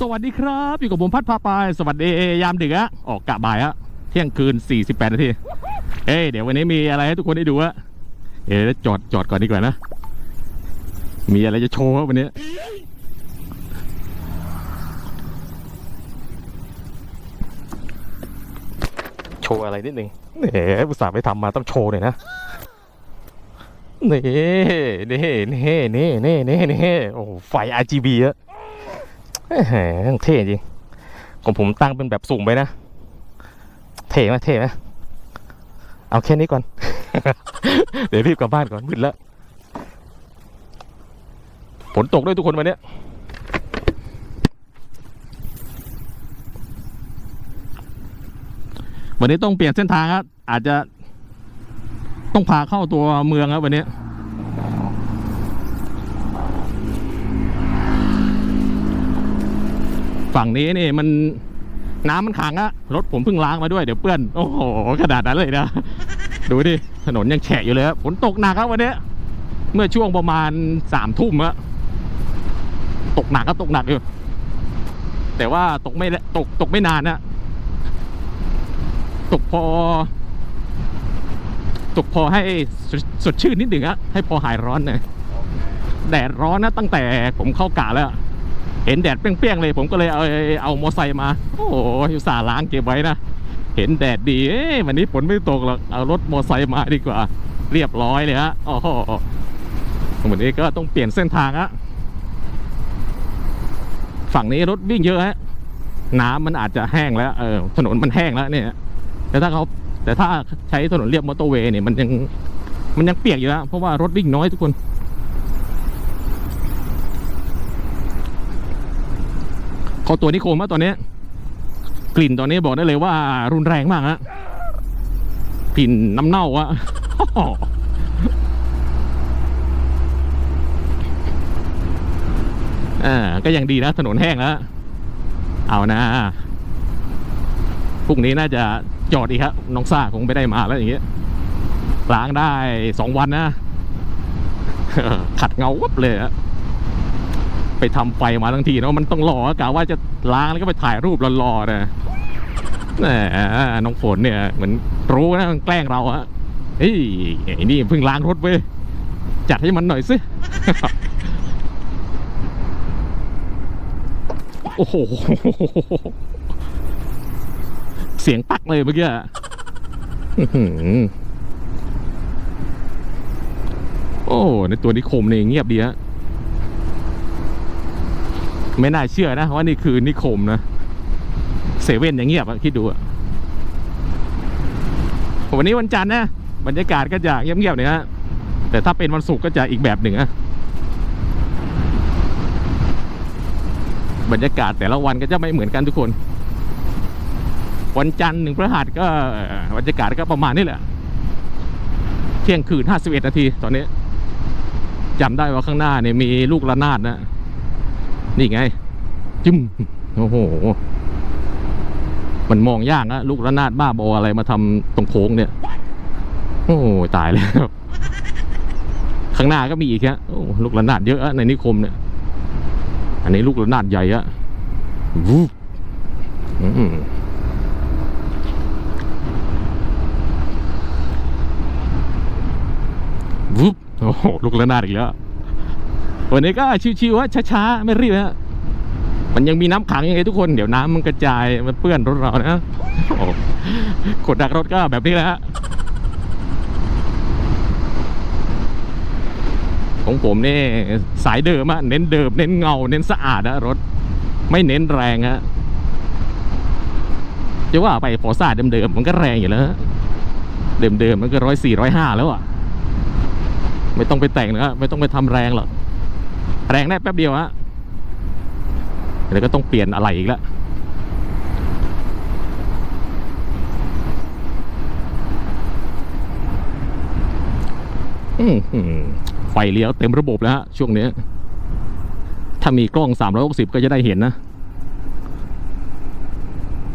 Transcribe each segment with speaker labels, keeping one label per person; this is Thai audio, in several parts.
Speaker 1: สวัสดีครับ อยู่กับผมพัดพาไป สวัสดียามดึกอะออกกะบ่ายอะเที่ยงคืน 48 นาที เอ้ยเดี๋ยววันนี้มีอะไรให้ทุกคนได้ดูอะเอ๊ะจอดจอดก่อนดีกว่านะ มีอะไรจะโชว์วันนี้ โชว์อะไรนิดนึงเน่อุตส่าห์ไปทำมาต้องโชว์หน่อยนะนี่นี่นี่นี่นี่นี่นี่โอ้ไฟ RGB อะ แหมเท่จริงของผมตั้งเป็นแบบสูงไปนะ เท่ไหมเท่ไหมเอาแค่นี้ก่อน เดี๋ยวรีบกลับบ้านก่อนมืดแล้วฝนตกด้วยทุกคนวันนี้วันนี้ต้องเปลี่ยนเส้นทางครับอาจจะต้องพาเข้าตัวเมืองครับวันนี้ ฝั่งนี้นี่มันน้ำมันขังอะรถผมเพิ่งล้างมาด้วยเดี๋ยวเปื้อน โอ้โหขนาดนั้นเลยนะ ดูดิ ถนนยังแฉะอยู่เลยฝนตกหนักครับวันนี้เมื่อช่วงประมาณสามทุ่มอะตกหนักก็ตกหนักอยู่ แต่ว่าตกไม่ตกตกไม่นานนะตกพอ ตกพอให้สดสดชื่นนิดหนึ่งอะให้พอหายร้อนหน่อยแดดร้อนนะตั้งแต่ผมเข้ากะแล้ว เห็นแดดเปรี้ยงๆเลยผมก็เลยเอาเอามอไซค์มา โอ้โหอุตส่าล้างเก็บไว้นะเห็นแดดดีเอ้วันนี้ฝนไม่ตกหรอกเอารถมอไซค์มาดีกว่า เรียบร้อยเลยฮะโอ้โหวันนี้ก็ต้องเปลี่ยนเส้นทางฮะฝั่งนี้รถวิ่งเยอะฮะน้ำมันอาจจะแห้งแล้วเออถนนมันแห้งแล้วเนี่ย แต่ถ้าเขาแต่ถ้าใช้ถนนเรียบมอเตอร์เวย์เนี่ยมันยังมันยังเปียกอยู่นะเพราะว่ารถวิ่งน้อยทุกคน เขาตัวนิโคมว่าตอนนี้ กลิ่นตอนนี้บอกได้เลยว่า รุนแรงมากฮะกลิ่นน้ำเน่าอะอ่าก็ยังดีนะถนนแห้งแล้วเอานะพรุ่งนี้น่าจะจอดอีกครับน้องซ่าคงไม่ได้มาแล้วอย่างเงี้ยล้างได้สองวันนะขัดเงาวับเลยอะ ไปทำไฟมาทั้งทีเนาะมันต้องรอกะว่าจะล้างแล้วก็ไปถ่ายรูปรอๆนะแหมน้องฝนเนี่ย เหมือนรู้นะแกล้งเราอะเฮ้ยไอ้นี่เพิ่งล้างรถเว้ยจัดให้มันหน่อยสิโอ้โหเสียงปักเลยเมื่อกี้โอ้ในตัวนิคมเนี่ยเงียบดีฮะ ไม่น่าเชื่อนะว่านี่คือนิคมนะเซเว่นอย่างเงียบคิดดูวันนี้วันจันทร์นะบรรยากาศก็จะเงียบๆหน่อยฮะแต่ถ้าเป็นวันศุกร์ก็จะอีกแบบหนึ่งอะบรรยากาศแต่ละวันก็จะไม่เหมือนกันทุกคน วันจันทร์หนึ่งพฤหัสก็บรรยากาศก็ประมาณนี้แหละ เที่ยงคืนห้าสิบเอ็ดนาทีตอนนี้จำได้ว่าข้างหน้าเนี่ยมีลูกระนาดนะ นี่ไง จึ้มโอ้โห มันมองยากนะลูกระนาดบ้าบออะไรมาทำตรงโค้งเนี่ย โอ้ตายแล้ว ข้างหน้าก็มีอีกฮะโอ้ลูกระนาดเยอะในนิคมเนี่ย อันนี้ลูกระนาดใหญ่อะวูบอืมวูบโอ้โหลูกระนาดอีกแล้ว วันนี้ก็ชิวๆว่าช้าๆไม่รีบฮะมันยังมีน้ำขังยังไงทุกคนเดี๋ยวน้ำมันกระจายมันเปื้อนรถเรานะกดดักรถก็แบบนี้แหละของผมนี่สายเดิมอะเน้นเดิมเน้นเงา เน้นสะอาดนะรถ ไม่เน้นแรงฮะจะว่าไปฟอร์ซ่าเดิมๆมันก็แรงอยู่แล้วเดิมๆมันก็ร้อยสี่ร้อยห้าแล้วอะไม่ต้องไปแต่งนะไม่ต้องไปทำแรงหรอก แรงได้แป๊บเดียวฮะเดี๋ยวก็ต้องเปลี่ยนอะไรอีกแล้วไฟเลี้ยวเต็มระบบแล้วฮะช่วงนี้ ถ้ามีกล้อง 360 ก็จะได้เห็นนะ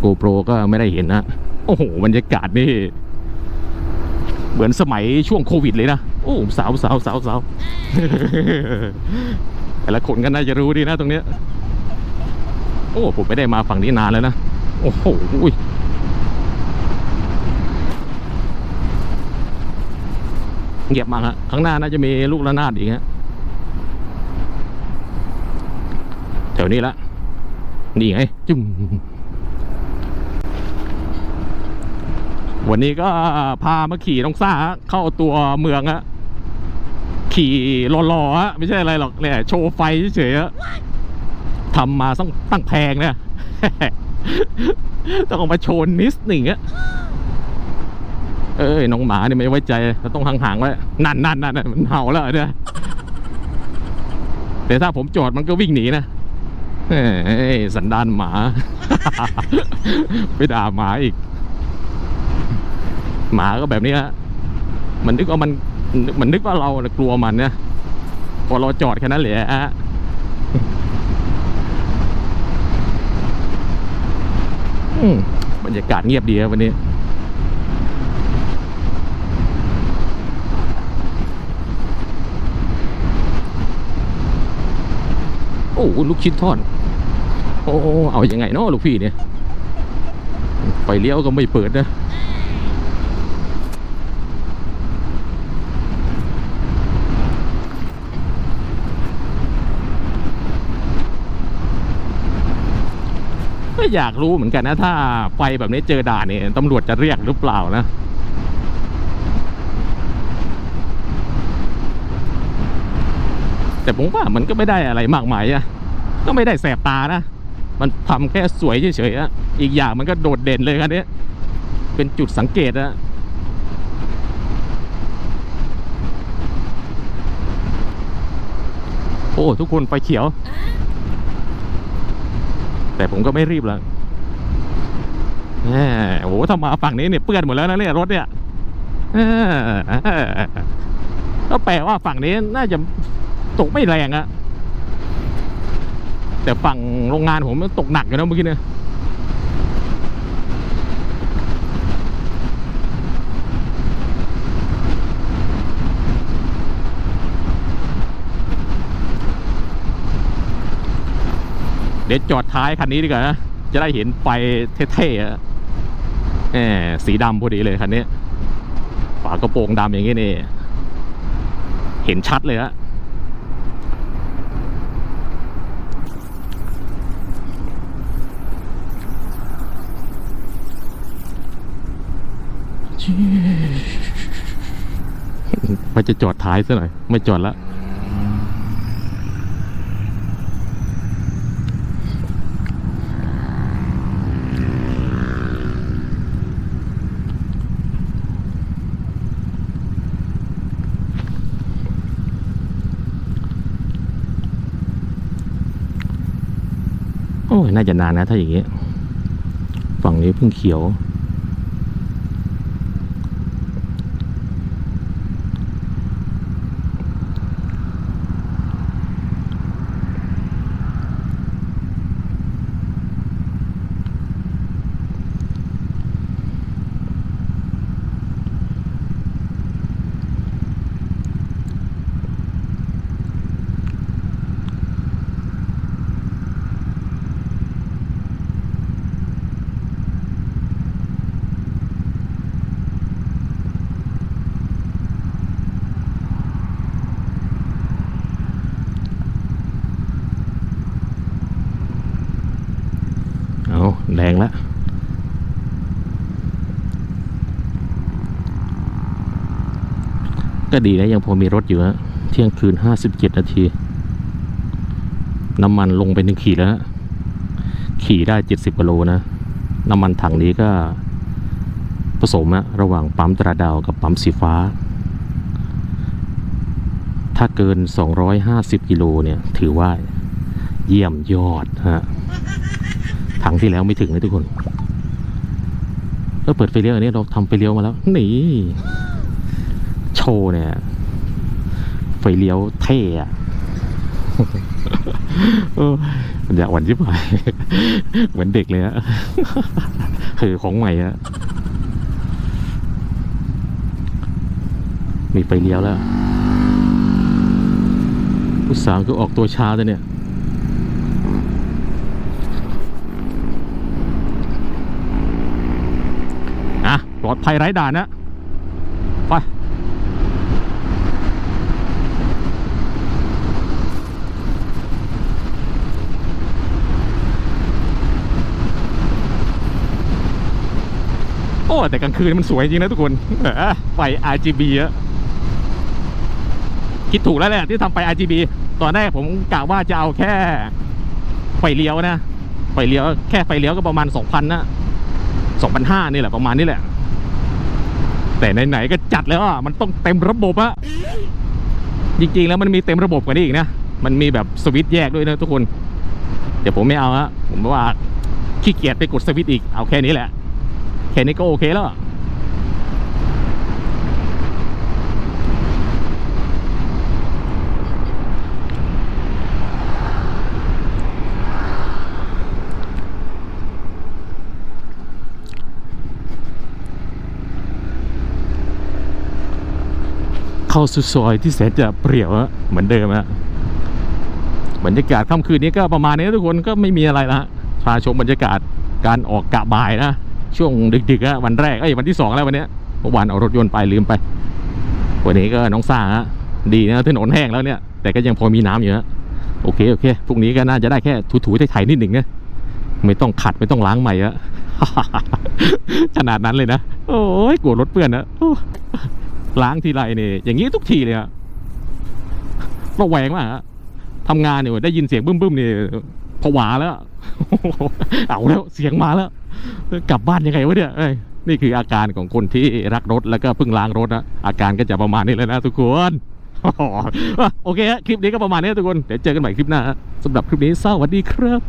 Speaker 1: GoPro ก็ไม่ได้เห็นนะ โอ้โหบรรยากาศนี่ เหมือนสมัยช่วงโควิดเลยนะ โอ้สาวสาวสาวสาว แต่ละคนก็น่าจะรู้ดีนะตรงเนี้ยอ้ผมไม่ได้มาฝั่งนี้นานแล้วนะ โอ้โหอุ้ยเงียบมากฮะข้างหน้าน่าจะมีลูกระนาดอีกฮะแถวนี้ละนี่ไงจุ่มวันนี้ก็พามาขี่น้องซ่าเข้าตัวเมืองฮะ ขี่รอๆฮะไม่ใช่อะไรหรอกเนี่ยโชว์ไฟเฉยๆทำมาต้องตั้งแพงเนี่ยต้องเอามาโชว์นิดหนึ่งอะเอ้ยน้องหมาเนี่ยไม่ไว้ใจเราต้องห่างๆไว้นั่นนั่นนั่นมันเห่าแล้วเนี่ยแต่ถ้าผมจอดมันก็วิ่งหนีนะเอ้ยสันดานหมา ไปด่าหมาอีก หมาก็แบบนี้ฮะมันนึกว่ามัน เหมันนึกว่าเราน่ะกลัวมันเนี่ยพอเราจอดแค่นั้นแหละฮะบรรยากาศเงียบดีครับวันนี้ โอ้ลูกชิ้นทอดโอ้เอาอยัางไงเนาะลูกพี่เนี่ยไฟเลี้ยวก็ไม่เปิดนะ อยากรู้เหมือนกันนะ ถ้าไฟแบบนี้เจอด่านเนี่ยตำรวจจะเรียกหรือเปล่านะแต่ผมว่ามันก็ไม่ได้อะไรมากมายอะก็ไม่ได้แสบตานะ มันทำแค่สวยเฉยๆอะอีกอย่างมันก็โดดเด่นเลยครับเนี้ยเป็นจุดสังเกตอะโอ้ ทุกคนไฟเขียว แต่ผมก็ไม่รีบแล้วแหมโอ้โหถ้ามาฝั่งนี้เนี่ยเปื้อนหมดแล้วนะเนี่ยรถเนี่ยก็แปลว่าฝั่งนี้น่าจะตกไม่แรงอะแต่ฝั่งโรงงานผมตกหนักอยู่นะเมื่อกี้เนี่ย เดี๋ยวจอดท้ายคันนี้ดีกว่านะจะได้เห็นไฟเท่ๆอะแหมสีดำพอดีเลยคันนี้ฝากระโปรงดำอย่างนี้นี่ เห็นชัดเลยฮะว่าจะจอดท้ายซะหน่อย ไม่จอดละ น่าจะนานนะถ้าอย่างงี้ฝั่งนี้เพิ่งเขียว เอาแรงแล้ว ก็ดีนะยังพอมีรถอยู่ฮะเที่ยงคืนห้าสิบเจ็ดนาที น้ำมันลงไปหนึ่งขีดแล้ว ขี่ได้เจ็ดสิบกิโลนะ น้ำมันถังนี้ก็ผสมอะระหว่างปั๊มตราดาวกับปั๊มสีฟ้า ถ้าเกิน 250 กิโลเนี่ย ถือว่าเยี่ยมยอดฮะถังที่แล้วไม่ถึงเลยทุกคน แล้วเปิดไฟเลี้ยวอันนี้เราทำไฟเลี้ยวมาแล้ว นี่ โทเนี่ย ไฟเลี้ยวเท่อะอย่าหวันยิบหายเหมือนเด็กเลยฮะคือของใหม่ฮะมีไฟเลี้ยวแล้ว ผู้สาวก็ออกตัวช้าเลยเนี่ยอะปลอดภัยไร้ด่านนะ ไป โอ้แต่กลางคืนมันสวยจริงนะทุกคนไฟ RGB อะคิดถูกแล้วแหละที่ทำไฟ RGB ตอนแรกผมกะว่าจะเอาแค่ไฟเลี้ยวนะไฟเลี้ยวแค่ไฟเลี้ยวก็ประมาณ2,000นะ2,500นี่แหละประมาณนี้แหละ แต่ไหนๆก็จัดแล้วอะมันต้องเต็มระบบอะจริงๆแล้วมันมีเต็มระบบกว่านี้อีกนะมันมีแบบสวิตช์แยกด้วยนะทุกคน เดี๋ยวผมไม่เอาฮะผมว่าขี้เกียจไปกดสวิตช์อีกเอาแค่นี้แหละ ค่นี้ก็โอเคแล้วเข้าสู่ซอยที่แสนจะเปรี่ยวอะเหมือนเดิมอะบรรยากาศค่ำคืนนี้ก็ประมาณนี้ทุกคนก็ไม่มีอะไรละฮะพาชมบรรยากาศการออกกะบ่ายนะ ช่วงดึกๆอะวันแรกเอ้วันที่สองแล้ววันเนี้ยเมื่อวานเอารถยนต์ไปลืมไป วันนี้ก็น้องซ่าฮะดีนะถนนแห้งแล้วเนี่ย แต่ก็ยังพอมีน้ำอยู่ฮะโอเคโอเคพรุ่งนี้ก็น่าจะได้แค่ถูๆไถๆนิดหนึ่งนะไม่ต้องขัดไม่ต้องล้างใหม่อะขนาดนั้นเลยนะโอ้ยกลัวรถเปื้อนนะล้างทีไรเนี่ยอย่างนี้ทุกทีเลยอะระแวงมากฮะทำงานเนี่ยได้ยินเสียงบึ้มๆเนี่ยผวาแล้ว เอาแล้วเสียงมาแล้ว กลับบ้านยังไงวะเนี่ยเอ้ยนี่คืออาการของคนที่รักรถแล้วก็เพิ่งล้างรถนะอาการก็จะประมาณนี้เลยนะทุกคนโอเคฮะคลิปนี้ก็ประมาณนี้ทุกคนเดี๋ยวเจอกันใหม่คลิปหน้าสำหรับคลิปนี้สวัสดีครับ